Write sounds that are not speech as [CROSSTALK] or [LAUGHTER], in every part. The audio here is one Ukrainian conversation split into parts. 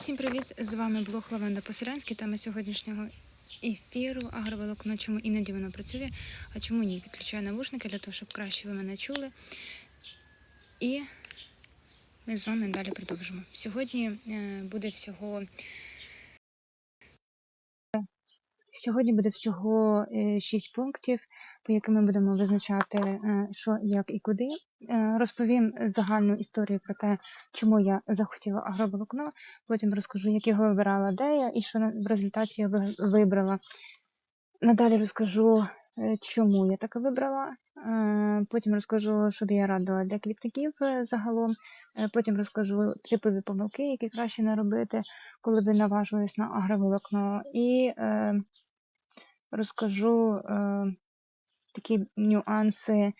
Всім привіт! З вами блог Лаванда Поселянський. Тема сьогоднішнього ефіру агроволокно. Чому іноді воно працює, а чому ні? Підключаю навушники для того, щоб краще ви мене чули. І ми з вами далі продовжимо. Сьогодні е, буде всього. Сьогодні буде всього 6 пунктів, по яким ми будемо визначати, е, що, як і куди. Е, Розповім загальну історію про те, чому я захотіла агроволокно. Потім розкажу, як його вибирала, де я і що в результаті я вибрала. Надалі розкажу, е, чому я таке вибрала. Потім розкажу, що б я радила для квітників загалом. Потім розкажу типові помилки, які краще не робити, коли ви наважуєтесь на агроволокно. І розкажу такі нюанси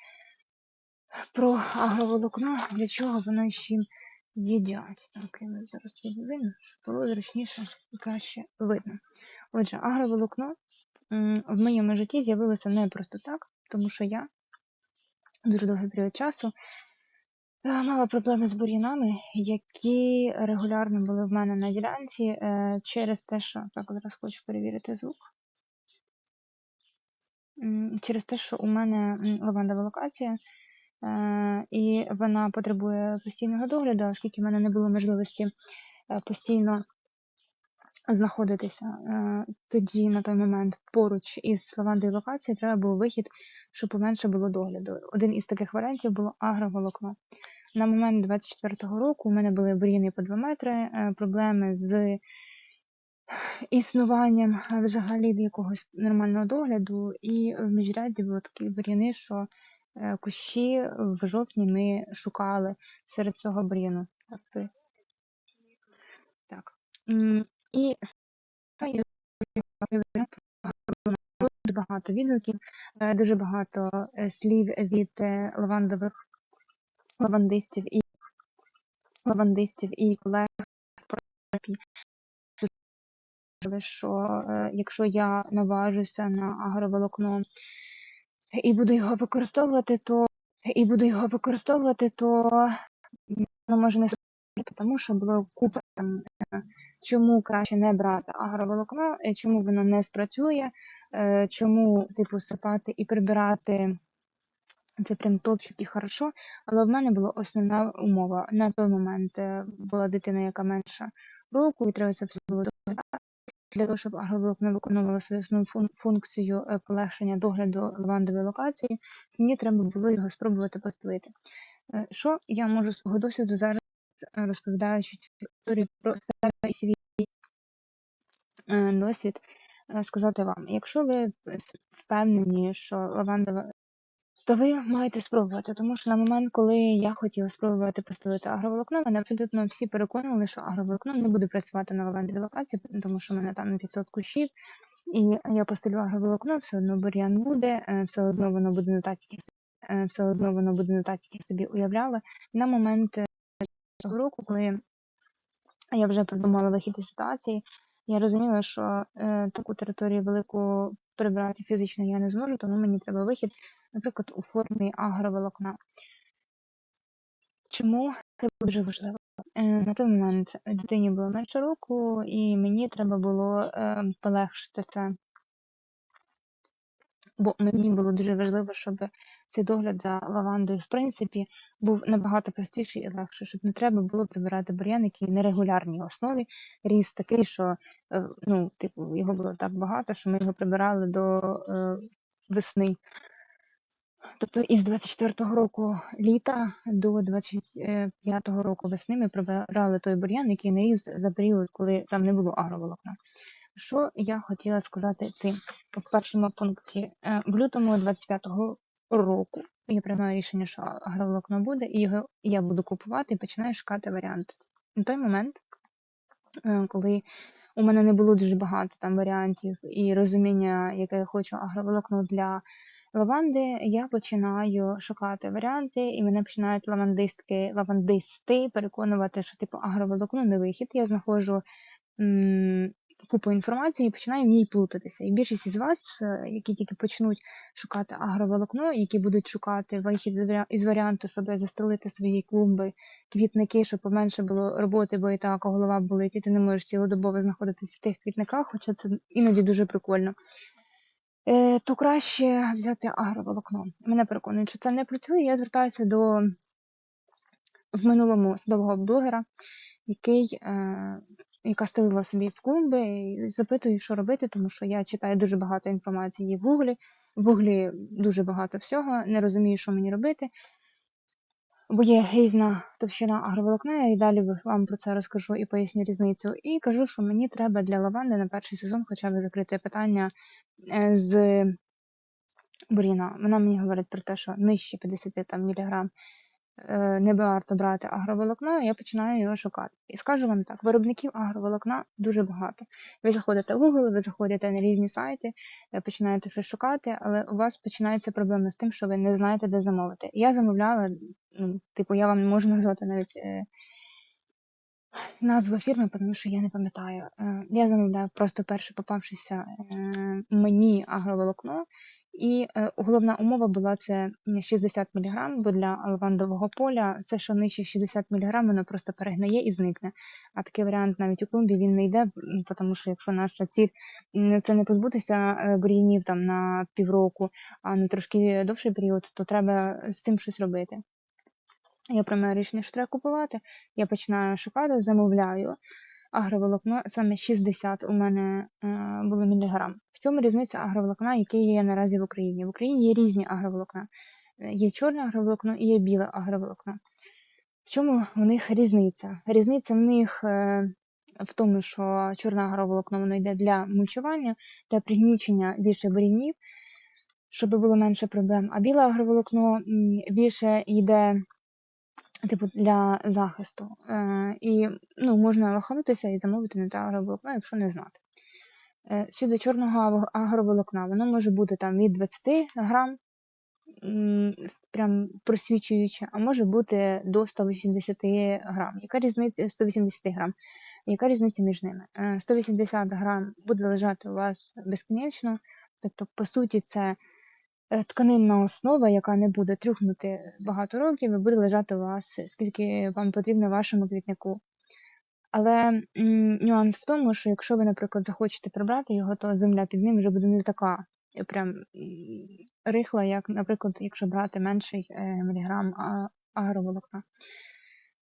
про агроволокно, для чого воно і чим їдять. Так, я зараз відвину, щоб було зручніше і краще видно. Отже, агроволокно в моєму житті з'явилося не просто так, тому що я дуже довгий період часу е, мала проблеми з бур'янами, які регулярно були в мене на ділянці е, через те, що так зараз хочу перевірити звук. Через те, що у мене лавандова локація, е, і вона потребує постійного догляду, оскільки в мене не було можливості е, постійно знаходитися. Е, Тоді, на той момент, поруч із лавандою локацією треба був вихід, щоб поменше було догляду. Один із таких варіантів було агроволокно. На момент 24-го року у мене були бур'яни по 2 метри, проблеми з існуванням взагалі якогось нормального догляду, і в міжрядді були такі бур'яни, що е, кущі в жовтні ми шукали серед цього бур'яну. Так. І дуже багато відгуків, е, дуже багато е, слів від лавандових лавандистів і лавандистів і колег в проєкті. Що е, якщо я наважуся на агроволокно і буду його використовувати, то і буду його використовувати, то воно може не тому що було купа там, е, чому краще не брати агроволокно, е, чому воно не спрацює, чому типу сипати і прибирати. Це прям топчик і хорошо, але в мене була основна умова. На той момент була дитина, яка менша року, і треба це все було доглядати. Для того, щоб агроволокно виконувало свою основну функцію е, полегшення догляду лавандової локації, мені треба було його спробувати постелити. Е, Що я можу з свого досвіду зараз, е, розповідаючи цю історію про себе і свій досвід, сказати вам, якщо ви впевнені, що лавандова то ви маєте спробувати, тому що на момент, коли я хотіла спробувати постелити агроволокно, мене абсолютно всі переконували, що агроволокно не буде працювати на лавандовій локації, тому що в мене там 500 кущів, і я постелю агроволокно, все одно бур'ян буде, е, все одно воно буде не так, як е, все одно воно буде не так, як я собі уявляла. На момент е, цього року, коли я вже придумала вихід із ситуації, я розуміла, що е, таку територію велику прибрати фізично я не зможу, тому мені треба вихід, наприклад, у формі агроволокна. Чому це дуже важливо? Е, на той момент дитині було менше року, і мені треба було е, полегшити це. Бо мені було дуже важливо, щоб цей догляд за лавандою, в принципі, був набагато простіший і легший, щоб не треба було прибирати бур'ян, який на регулярній основі ріс такий, що е, ну, типу, його було так багато, що ми його прибирали до е, весни. Тобто із 24-го року літа до 25-го року весни ми прибирали той бур'ян, який не ріс за період, коли там не було агроволокна. Що я хотіла сказати цим в першому пункті? Е, В лютому 25-го року я приймаю рішення, що агроволокно буде, і його я буду купувати і починаю шукати варіанти. На той момент, е, коли у мене не було дуже багато там варіантів і розуміння, яке я хочу агроволокно для лаванди, я починаю шукати варіанти, і мене починають лавандистки, лавандисти переконувати, що типу агроволокно не вихід. Я знаходжу купу інформації і починає в ній плутатися. І більшість із вас, е, які тільки почнуть шукати агроволокно, які будуть шукати вихід із варіанту, щоб застелити свої клумби, квітники, щоб поменше було роботи, бо і так голова болить, і ти не можеш цілодобово знаходитись в тих квітниках, хоча це іноді дуже прикольно. Е, то краще взяти агроволокно. Мене переконують, що це не працює. Я звертаюся до в минулому садового блогера, який, е, яка стелила собі в клумби, і запитую, що робити, тому що я читаю дуже багато інформації в Гуглі. В Гуглі дуже багато всього, не розумію, що мені робити. Бо є різна товщина агроволокна, і далі вам про це розкажу і поясню різницю. І кажу, що мені треба для лаванди на перший сезон хоча б закрити питання е, з бур'яна. Вона мені говорить про те, що нижче 50 там, міліграм не варто брати агроволокно, я починаю його шукати. І скажу вам так: виробників агроволокна дуже багато. Ви заходите в Google, ви заходите на різні сайти, е, починаєте щось шукати, але у вас починається проблема з тим, що ви не знаєте, де замовити. Я замовляла, ну, типу, я вам не можу [LAUGHS] назвати навіть. е, Назву фірми, тому що я не пам'ятаю. Е, Я замовляю просто перше попавшися е, мені агроволокно, і е, головна умова була це 60 мг, бо для лавандового поля все, що нижче 60 мг, воно просто перегниє і зникне. А такий варіант навіть у клумбі він не йде, тому що якщо наша ціль це не позбутися е, бур'янів там на півроку, а на трошки довший період, то треба з цим щось робити. Я приймаю рішення, що треба купувати. Я починаю шукати, замовляю агроволокно, саме 60 у мене е, було міліграм. В чому різниця агроволокна, яке є наразі в Україні? В Україні є різні агроволокна. Е, Є чорне агроволокно і є біле агроволокно. В чому у них різниця? Різниця в них е, в тому, що чорне агроволокно воно йде для мульчування, для пригнічення більше бурінів, щоб було менше проблем. А біле агроволокно більше йде типу, для захисту. Е, і ну, можна лоханутися і замовити не те агроволокно, якщо не знати. Е, щодо чорного агроволокна, воно може бути там від 20 грам, прям просвічуюче, а може бути до 180 грам. Яка різниця 180 грам? Яка різниця між ними? Е, 180 грам буде лежати у вас безкінечно, тобто, по суті, це е, тканинна основа, яка не буде трюхнути багато років і буде лежати у вас, скільки вам потрібно вашому квітнику. Але м, нюанс в тому, що якщо ви, наприклад, захочете прибрати його, то земля під ним вже буде не така е, прям рихла, як, наприклад, якщо брати менший е, міліграм агроволокна.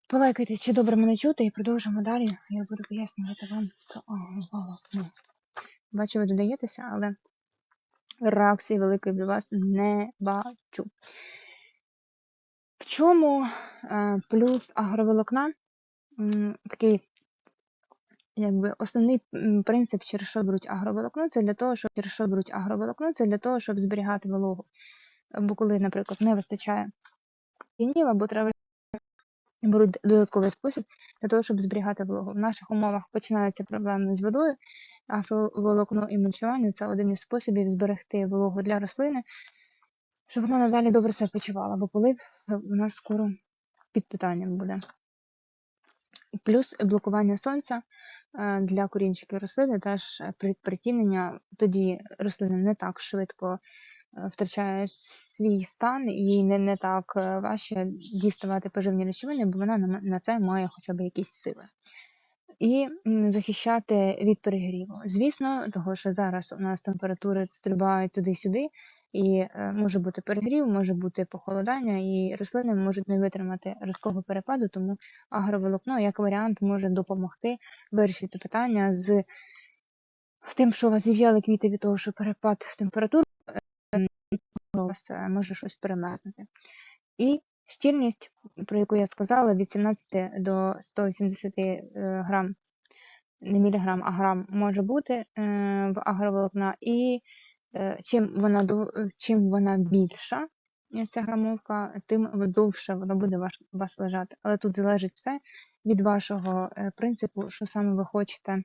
Полайкайте, чи добре мене чути, і продовжимо далі. Я буду пояснювати вам про агроволокно. Бачу, ви додаєтеся, але реакції великої від вас не бачу. В чому е, плюс агроволокна? Такий якби основний принцип, через що беруть агроволокно, це для того, щоб через що беруть агроволокно, це для того, щоб зберігати вологу. Бо коли, наприклад, не вистачає тінів або треба беруть додатковий спосіб для того, щоб зберігати вологу. В наших умовах починаються проблеми з водою. Агроволокно і мульчування це один із способів зберегти вологу для рослини, щоб вона надалі добре себе почувала, бо полив е, у нас скоро під питанням буде. Плюс блокування сонця для корінчиків рослини теж е, при притінення, тоді рослина не так швидко е, втрачає свій стан, і не, не так е, важче діставати поживні речовини, бо вона на, на це має хоча б якісь сили. І захищати від перегріву. Звісно, того, що зараз у нас температури стрибають туди-сюди, і е, може бути перегрів, може бути похолодання, і рослини можуть не витримати різкого перепаду, тому агроволокно як варіант може допомогти вирішити питання з тим, що у вас зів'яли квіти від того, що перепад температур е, у вас е, може щось перемерзнути. І щільність, про яку я сказала, від 17 до 180 е, грам, не міліграм, а грам може бути в агроволокна, і чим вона е, чим вона більша, е, ця грамовка, тим довше вона буде ваш, вас лежати. Але тут залежить все від вашого е, принципу, що саме ви хочете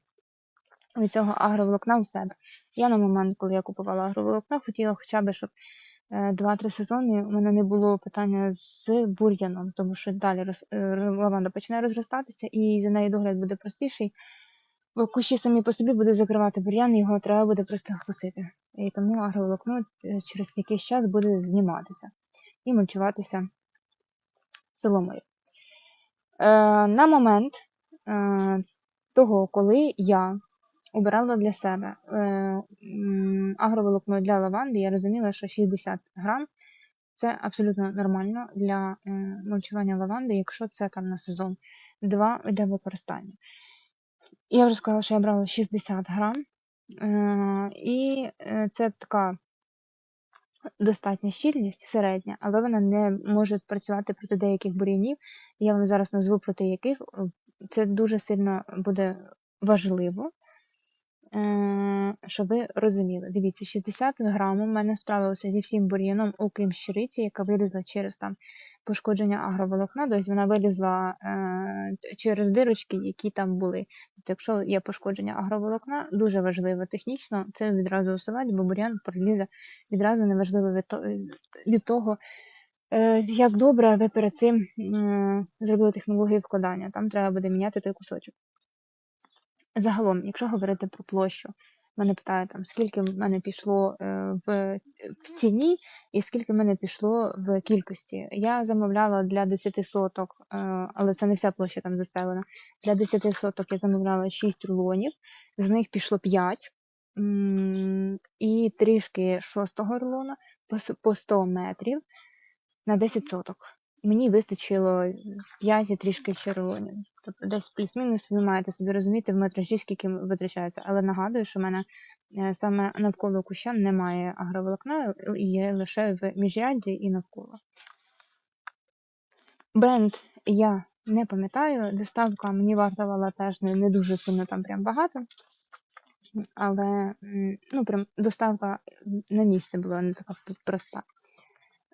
від цього агроволокна у себе. Я на момент, коли я купувала агроволокна, хотіла хоча б, щоб е, 2-3 сезони у мене не було питання з бур'яном, тому що далі роз, е, лаванда починає розростатися, і за неї догляд буде простіший. Бо кущі самі по собі буде закривати бур'ян, його треба буде просто косити. І тому агроволокно е, через якийсь час буде зніматися і мульчуватися соломою. Е, на момент е, того, коли я обирала для себе е, агроволокно для лаванди, я розуміла, що 60 грам це абсолютно нормально для е, мульчування лаванди, якщо це там на сезон 2 йде використання. Я вже сказала, що я брала 60 грам, е, і е, це така достатня щільність, середня, але вона не може працювати проти деяких бур'янів. Я вам зараз назву проти яких. Е, Це дуже сильно буде важливо, щоб ви розуміли. Дивіться, 60 грам у мене справилося зі всім бур'яном, окрім щириці, яка вилізла через там пошкодження агроволокна, тобто вона вилізла е, через дирочки, які там були. Тобто, якщо є пошкодження агроволокна, дуже важливо технічно це відразу усувати, бо бур'ян пролізе відразу неважливо від, від того, е, як добре ви перед цим е, зробили технологію вкладання. Там треба буде міняти той кусочок. Загалом, якщо говорити про площу, мене питають, там, скільки в мене пішло е, в, в ціні і скільки в мене пішло в кількості. Я замовляла для 10 соток, е, але це не вся площа там застелена. Для 10 соток я замовляла 6 рулонів, з них пішло 5 і трішки шостого рулона по, по 100 метрів на 10 соток. Мені вистачило 5 і трішки ще рулонів. Тобто десь плюс-мінус ви маєте собі розуміти в метражі, скільки витрачається. Але нагадую, що в мене е, саме навколо куща немає агроволокна, є лише в міжрядді і навколо. Бренд я не пам'ятаю. Доставка мені вартувала теж не, не дуже сильно там прям багато. Але ну, прям доставка на місце була не така проста.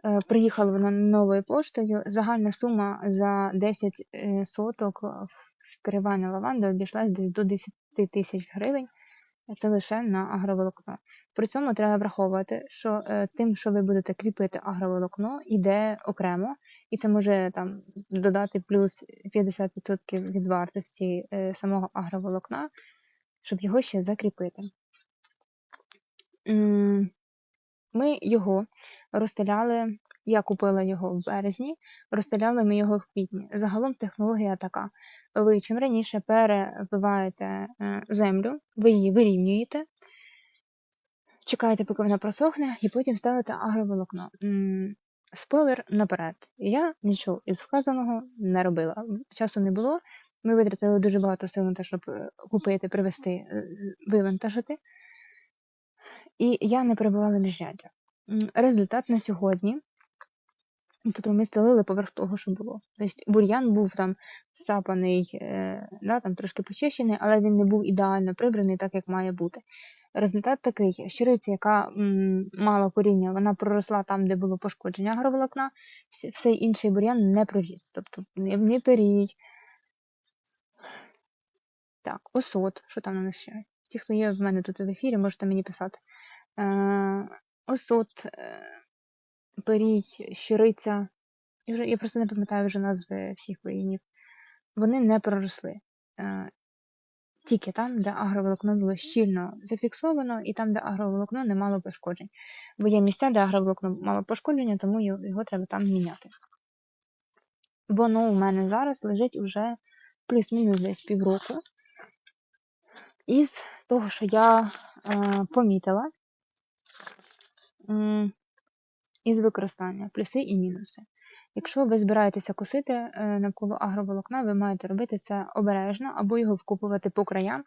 Е, Приїхала вона новою поштою. Загальна сума за 10 е, соток вкривання лаванди обійшлась десь до 10 тисяч гривень. Це лише на агроволокно. При цьому треба враховувати, що е, тим, що ви будете кріпити агроволокно, йде окремо, і це може там додати плюс 50% від вартості самого агроволокна, щоб його ще закріпити. Ми його розстеляли, я купила його в березні, розстеляли ми його в квітні. Загалом технологія така. Ви чим раніше перебиваєте е, землю, ви її вирівнюєте, чекаєте, поки вона просохне, і потім ставите агроволокно. Спойлер наперед. Я нічого із вказаного не робила. Часу не було. Ми витратили дуже багато сил на те, щоб е, купити, привезти, е, вивантажити. І я не перебувала міжряддя. М, Результат на сьогодні. Тобто ми стелили поверх того, що було. Тобто бур'ян був там сапаний, е, да, там трошки почищений, але він не був ідеально прибраний, так як має бути. Результат такий: щириця, яка м, мала коріння, вона проросла там, де було пошкодження агроволокна, все інший бур'ян не проріс. Тобто не, перій. Так, осот, що там у нас ще? Ті, хто є в мене тут в ефірі, можете мені писати. Е, осот, е, перій, щириця. Я, вже, я просто не пам'ятаю вже назви всіх воїнів. Вони не проросли. Е, тільки там, де агроволокно було щільно зафіксовано, і там, де агроволокно не мало пошкоджень. Бо є місця, де агроволокно мало пошкодження, тому його, треба там міняти. Воно у мене зараз лежить уже плюс-мінус десь півроку. Із того, що я е, помітила, із використання плюси і мінуси. Якщо ви збираєтеся косити е, навколо агроволокна, ви маєте робити це обережно або його вкупувати по краям.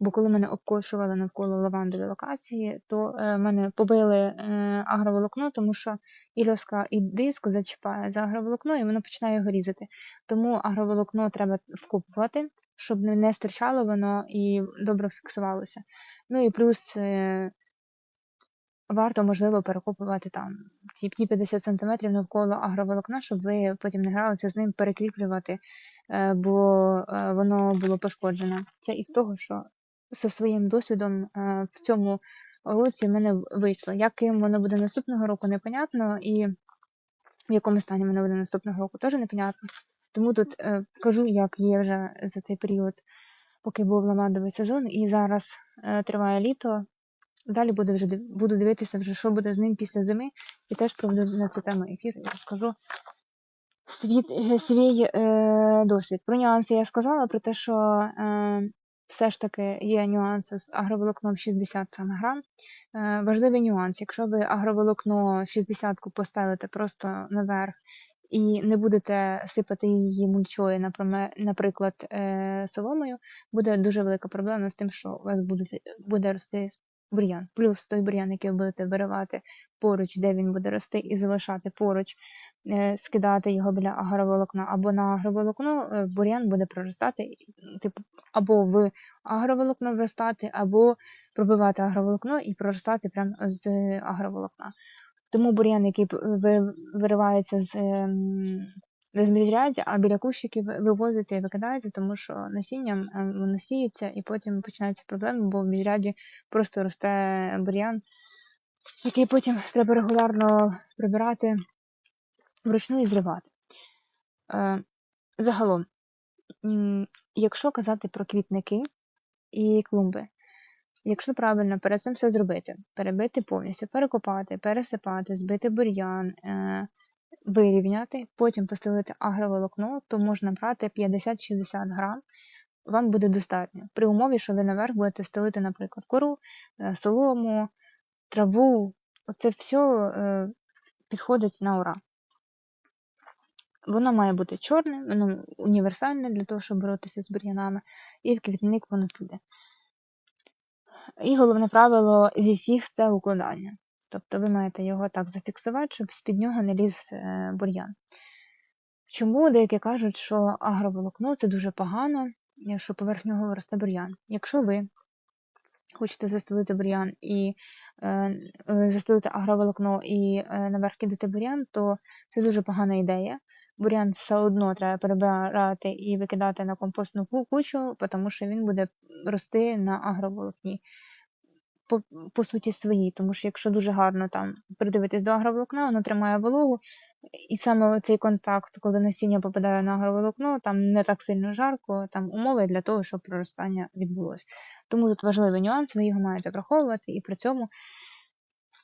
Бо коли мене обкошували навколо лавандової локації, то е, мене побили е, агроволокно, тому що і льоска, і диск зачіпає за агроволокно, і воно починає його різати. Тому агроволокно треба вкупувати, щоб не, стирчало воно і добре фіксувалося. Ну і плюс е, варто, можливо, перекопувати там ті ті 50 см навколо агроволокна, щоб ви потім не гралися з ним перекріплювати, е, бо е, воно було пошкоджене. Це із того, що зі своїм досвідом е, в цьому році в мене вийшло. Яким воно буде наступного року, непонятно, і в якому стані воно буде наступного року, теж непонятно. Тому тут кажу, як є вже за цей період поки був ламандовий сезон, і зараз триває літо. Далі буде вже буду дивитися, вже, що буде з ним після зими, і теж проведу на цю тему ефір і розкажу свій, е, свій е, досвід. Про нюанси я сказала, про те, що е, все ж таки є нюанси з агроволокном 60 саме грам. Е, важливий нюанс, якщо ви агроволокно 60 постелите просто наверх і не будете сипати її мульчою, наприклад, е, соломою, буде дуже велика проблема з тим, що у вас буде, буде рости бур'ян. Плюс той бур'ян, який ви будете виривати поруч, де він буде рости, і залишати поруч, е, скидати його біля агроволокна або на агроволокно, е, бур'ян буде проростати, типу, або в агроволокно вростати, або пробивати агроволокно і проростати прямо з агроволокна. Тому бур'ян, який виривається з, з а біля кущиків вивозиться і викидається, тому що насінням ем, воно сіється, і потім починаються проблеми, бо в міжряді просто росте бур'ян, який потім треба регулярно прибирати вручну і зривати. Е, Загалом, якщо казати про квітники і клумби, Якщо правильно перед цим все зробити, перебити повністю, перекопати, пересипати, збити бур'ян, е, вирівняти, потім постелити агроволокно, то можна брати 50-60 грам, вам буде достатньо. При умові, що ви наверх будете стелити, наприклад, кору, е, солому, траву. Оце все підходить на ура. Воно має бути чорне, воно універсальне для того, щоб боротися з бур'янами, і в квітник воно піде. І головне правило зі всіх це укладання. Тобто ви маєте його так зафіксувати, щоб з-під нього не ліз е, бур'ян. Чому деякі кажуть, що агроволокно це дуже погано, е, що поверх нього росте бур'ян. Якщо ви хочете застелити бур'ян і е, е, застелити агроволокно і е, наверх кидати бур'ян, то це дуже погана ідея. Бур'ян все одно треба перебирати і викидати на компостну кучу, тому що він буде рости на агроволокні по, по суті свої, тому що якщо дуже гарно там придивитись до агроволокна, воно тримає вологу, і саме цей контакт, коли насіння попадає на агроволокно, там не так сильно жарко, там умови для того, щоб проростання відбулося. Тому тут важливий нюанс, ви його маєте враховувати і при цьому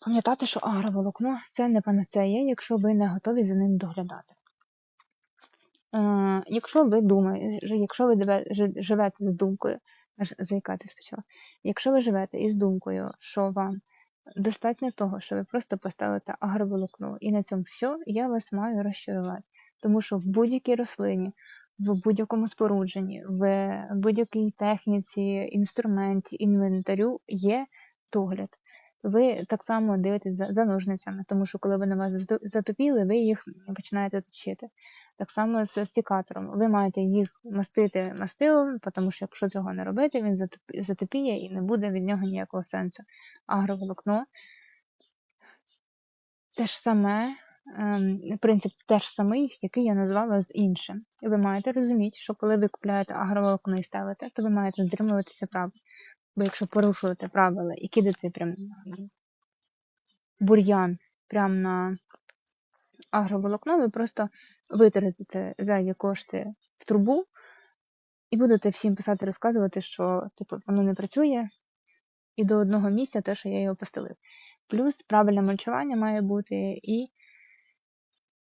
пам'ятати, що агроволокно це не панацея, якщо ви не готові за ним доглядати. Е, якщо ви думаєте, якщо ви живете з думкою, аж заїкатись почала, якщо ви живете із думкою, що вам достатньо того, що ви просто поставите агроволокно, і на цьому все, я вас маю розчарувати. Тому що в будь-якій рослині, в будь-якому спорудженні, в будь-якій техніці, інструменті, інвентарю є догляд. Ви так само дивитесь за, за ножницями, тому що коли вони вас затупіли, ви їх починаєте точити. Так само з секатором. Ви маєте їх мастити мастилом, тому що якщо цього не робити, він затопіє і не буде від нього ніякого сенсу. Агроволокно те ж саме, ем, принцип теж самий, який я назвала з іншим. І ви маєте розуміти, що коли ви купляєте агроволокно і ставите, то ви маєте дотримуватися правил. Бо якщо порушуєте правила і кидаєте прям бур'ян прямо на агроволокно, ви просто витратите зайві кошти в трубу і будете всім писати, розказувати, що типу, воно не працює, і до одного місця те, що я його постелив. Плюс правильне мульчування має бути і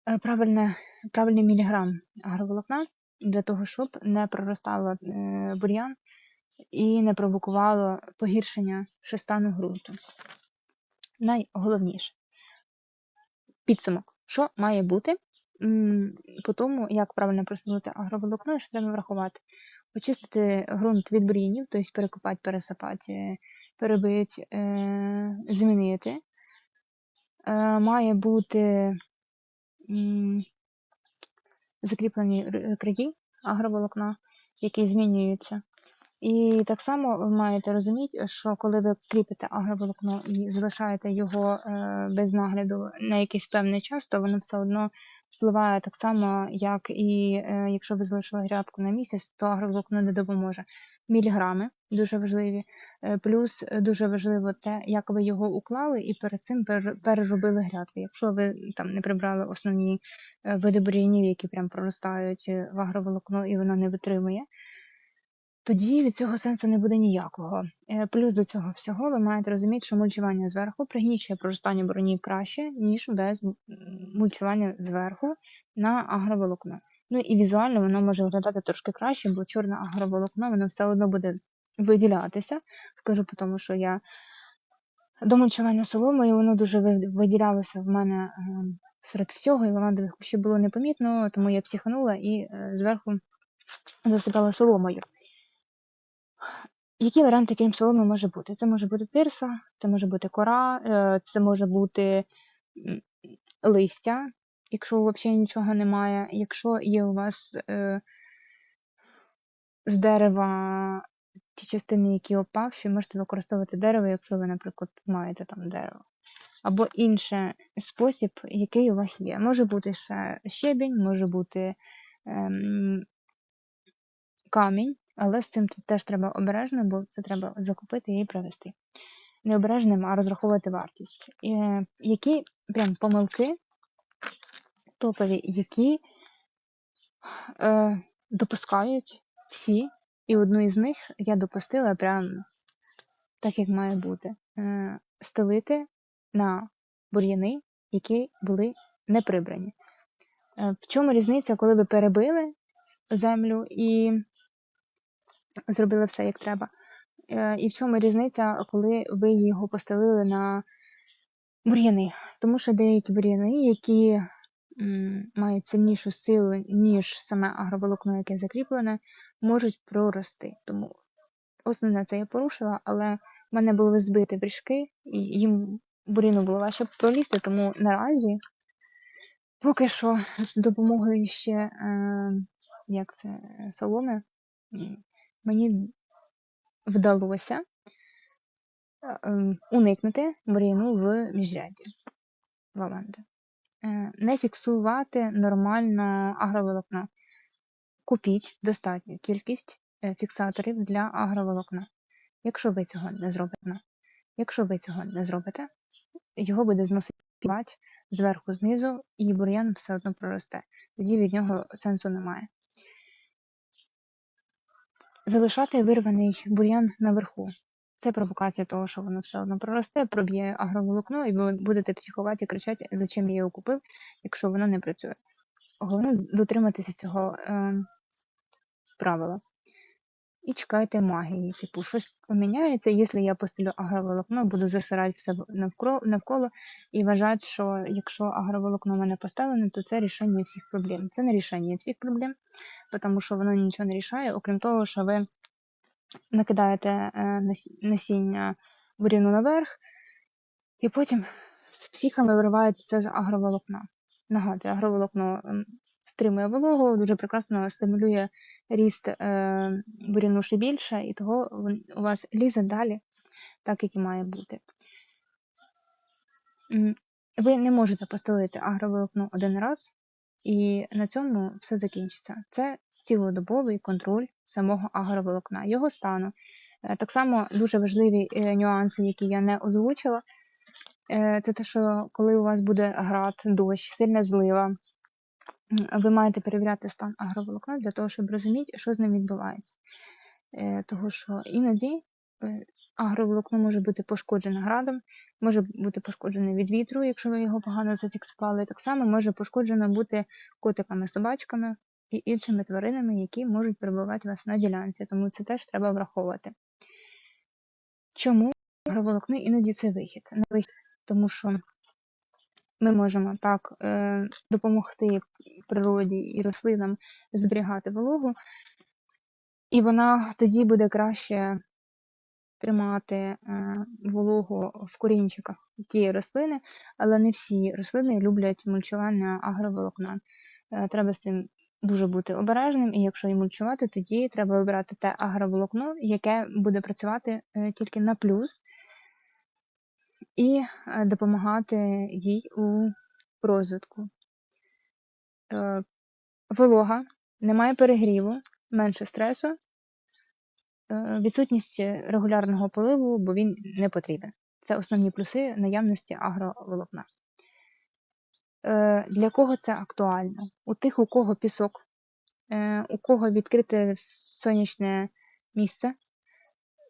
е, правильне, правильний міліграм агроволокна для того, щоб не проростало е, бур'ян і не провокувало погіршення стану ґрунту. Найголовніше підсумок, що має бути по тому, як правильно проставити агроволокно, що треба врахувати. Очистити ґрунт від бур'янів, тобто перекопати, пересипати, перебити, е, змінити. Е, має бути закріплені р- краї агроволокна, які змінюються. І так само ви маєте розуміти, що коли ви кріпите агроволокно і залишаєте його е, без нагляду на якийсь певний час, то воно все одно впливає так само, як і е, якщо ви залишили грядку на місяць, то агроволокно не допоможе. Міліграми дуже важливі, е, плюс дуже важливо те, як ви його уклали, і перед цим переробили грядку. Якщо ви там не прибрали основні види бур'янів, які прям проростають в агроволокно і воно не витримує, тоді від цього сенсу не буде ніякого. Е, Плюс до цього всього ви маєте розуміти, що мульчування зверху пригнічує проростання боронів краще, ніж без мульчування зверху на агроволокно. Ну і візуально воно може виглядати трошки краще, бо чорне агроволокно воно все одно буде виділятися. Скажу по тому, що я до мульчування соломою воно дуже виділялося в мене е, серед всього, і лавандових кущів було непомітно, тому я психанула і е, зверху засипала соломою. Які варіанти, крім соломи, може бути? Це може бути тирса, це може бути кора, е, це може бути листя, якщо взагалі нічого немає. Якщо є у вас е, з дерева ті частини, які опавші, можете використовувати дерево, якщо ви, наприклад, маєте там дерево. Або інший спосіб, який у вас є. Може бути ще щебінь, може бути ем, камінь, але з цим теж треба обережно, бо це треба закупити і привезти. Не обережним, а розраховувати вартість. Які прям помилки топові, які е, допускають всі, і одну із них я допустила прям так, як має бути. Е, стелити на бур'яни, які були не прибрані. Е, в чому різниця, коли ви перебили землю і зробили все як треба? Е, і в чому різниця, коли ви його постелили на бур'яни? Тому що деякі бур'яни, які мають сильнішу силу, ніж саме агроволокно, яке закріплене, можуть прорости. Тому основне це я порушила, але в мене були збиті брішки, і їм бур'яну було важче пролізти, тому наразі поки що з допомогою ще е, як це, соломи мені вдалося е, ем, уникнути бур'яну в міжряді лаванди. Е, Не фіксувати нормально агроволокно. Купіть достатню кількість е, фіксаторів для агроволокна. Якщо ви цього не зробите, якщо ви цього не зробите, його буде зносити зверху знизу, і бур'ян все одно проросте. Тоді від нього сенсу немає. Залишати вирваний бур'ян наверху. Це провокація того, що воно все одно проросте, проб'є агроволокно, і ви будете психувати і кричати, зачем я його купив, якщо воно не працює. Головне дотриматися цього е, правила. І чекайте магії. Типу, щось поміняється, якщо я постелю агроволокно, буду засирати все навколо, і вважати, що якщо агроволокно в мене поставлене, то це рішення всіх проблем. Це не рішення всіх проблем, тому що воно нічого не рішає, окрім того, що ви накидаєте е, насі- насіння буряну наверх, і потім з психами вириваєте це з агроволокна. Нагадую, агроволокно стримує вологу, дуже прекрасно стимулює ріст е, буряну ще більше, і того у вас лізе далі, так як і має бути. Ви не можете постелити агроволокно один раз, і на цьому все закінчиться. Це цілодобовий контроль самого агроволокна, його стану. Е, Так само дуже важливі е, нюанси, які я не озвучила. Е, Це те, що коли у вас буде град, дощ, сильна злива, ви маєте перевіряти стан агроволокна для того, щоб розуміти, що з ним відбувається. Е, Того що іноді е, агроволокно може бути пошкоджене градом, може бути пошкоджене від вітру, якщо ви його погано зафіксували. Так само може пошкоджено бути котиками, собачками і іншими тваринами, які можуть перебувати вас на ділянці. Тому це теж треба враховувати. Чому агроволокно іноді це вихід? Не вихід, тому що ми можемо так е, допомогти природі і рослинам зберігати вологу, і вона тоді буде краще тримати е, вологу в корінчиках тієї рослини, але не всі рослини люблять мульчування агроволокна. Е, Треба з цим дуже бути обережним, і якщо і мульчувати, тоді треба вибирати те агроволокно, яке буде працювати тільки на плюс, і е, допомагати їй у розвитку. Е, Волога, немає перегріву, менше стресу, е, відсутність регулярного поливу, бо він не потрібен. Це основні плюси наявності агроволокна. Для кого це актуально? У тих, у кого пісок, у кого відкрите сонячне місце,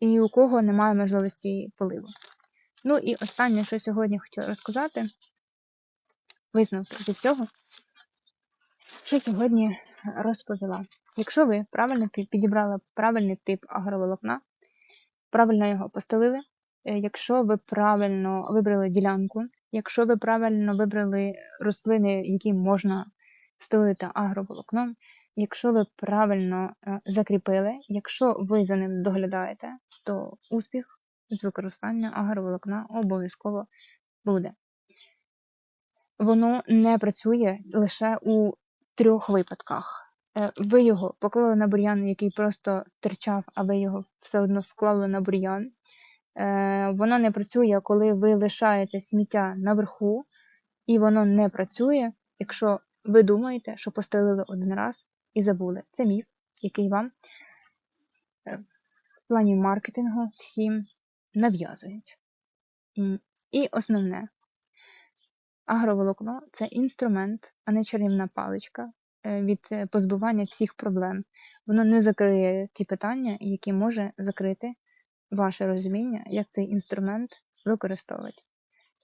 і у кого немає можливості поливу. Ну і останнє, що сьогодні хотіла розказати, висновки зі всього, що сьогодні розповіла. Якщо ви правильно підібрали правильний тип агроволокна, правильно його постелили, е, якщо ви правильно вибрали ділянку, якщо ви правильно вибрали рослини, які можна стелити агроволокном, якщо ви правильно е, закріпили, якщо ви за ним доглядаєте, то успіх з використання агроволокна обов'язково буде. Воно не працює лише у трьох випадках. Е, Ви його поклали на бур'ян, який просто терчав, а ви його все одно вклали на бур'ян. Е, Воно не працює, коли ви лишаєте сміття наверху, і воно не працює, якщо ви думаєте, що постелили один раз і забули. Це міф, який вам е, в плані маркетингу всім нав'язують. І основне, агроволокно це інструмент, а не чарівна паличка е, від е, позбування всіх проблем. Воно не закриє ті питання, які може закрити ваше розуміння, як цей інструмент використовувати.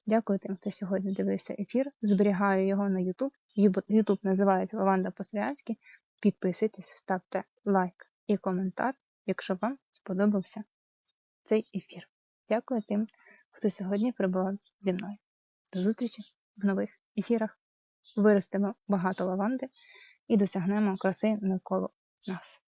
Дякую тим, хто сьогодні дивився ефір. Зберігаю його на YouTube. YouTube називається Лаванда по-слов'янськи. Підписуйтесь, ставте лайк і коментар, якщо вам сподобався цей ефір. Дякую тим, хто сьогодні прибував зі мною. До зустрічі в нових ефірах. Виростемо багато лаванди і досягнемо краси навколо нас.